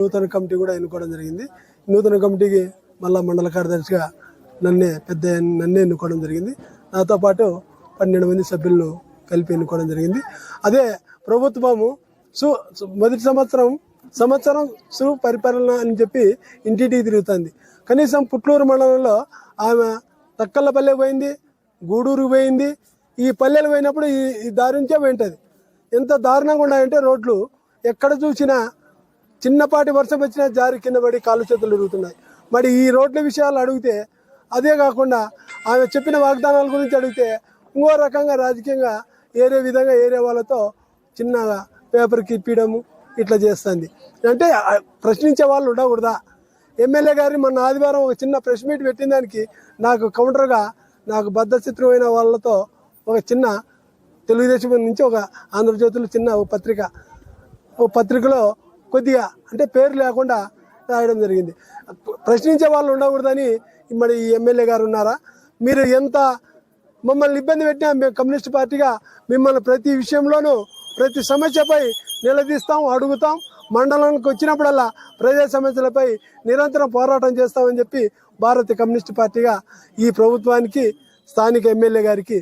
నూతన కమిటీ కూడా ఎన్నుకోవడం జరిగింది. నూతన కమిటీకి మళ్ళా మండల కార్యదర్శిగా నన్నే పెద్ద నన్నే ఎన్నుకోవడం జరిగింది. నాతో పాటు పన్నెండు మంది సభ్యులను కలిపి ఎన్నుకోవడం జరిగింది. అదే ప్రభుత్వము సు మొదటి సంవత్సరం సంవత్సరం సు పరిపాలన అని చెప్పి ఇంటింటికి తిరుగుతుంది. కనీసం పుట్లూరు మండలంలో ఆమె తక్కల్లపల్లె పోయింది గూడూరు పోయింది. ఈ పల్లెలు పోయినప్పుడు ఈ ఈ దారి నుంచే పోయింటుంది. ఎంత దారుణంగా ఉన్నాయంటే రోడ్లు. ఎక్కడ చూసినా చిన్నపాటి వర్షం వచ్చినా జారి కింద పడి కాలు చేతులు తిరుగుతున్నాయి. మరి ఈ రోడ్ల విషయాలు అడిగితే అదే కాకుండా ఆమె చెప్పిన వాగ్దానాల గురించి అడిగితే ఇంకో రకంగా రాజకీయంగా ఏరే విధంగా ఏరే వాళ్ళతో చిన్నగా పేపర్కి ఇప్పడము ఇట్లా చేస్తుంది. అంటే ప్రశ్నించే వాళ్ళు ఉండకూడదా? ఎమ్మెల్యే గారి మొన్న ఆదివారం ఒక చిన్న ప్రెస్ మీట్ పెట్టిన దానికి నాకు కౌంటర్గా నాకు బద్ధచిత్రమైన వాళ్ళతో ఒక చిన్న తెలుగుదేశం నుంచి ఒక ఆంధ్రజ్యోతిలో చిన్న ఒక పత్రిక ఓ పత్రికలో కొద్దిగా అంటే పేరు లేకుండా రాయడం జరిగింది. ప్రశ్నించే వాళ్ళు ఉండకూడదని మరి ఈ ఎమ్మెల్యే గారు ఉన్నారా? మీరు ఎంత మమ్మల్ని ఇబ్బంది పెట్టినా మేము కమ్యూనిస్ట్ పార్టీగా మిమ్మల్ని ప్రతి విషయంలోనూ ప్రతి సమస్యపై నిలదీస్తాం అడుగుతాం. మండలానికి వచ్చినప్పుడల్లా ప్రజా సమస్యలపై నిరంతరం పోరాటం చేస్తామని చెప్పి భారతీయ కమ్యూనిస్ట్ పార్టీగా ఈ ప్రభుత్వానికి స్థానిక ఎమ్మెల్యే గారికి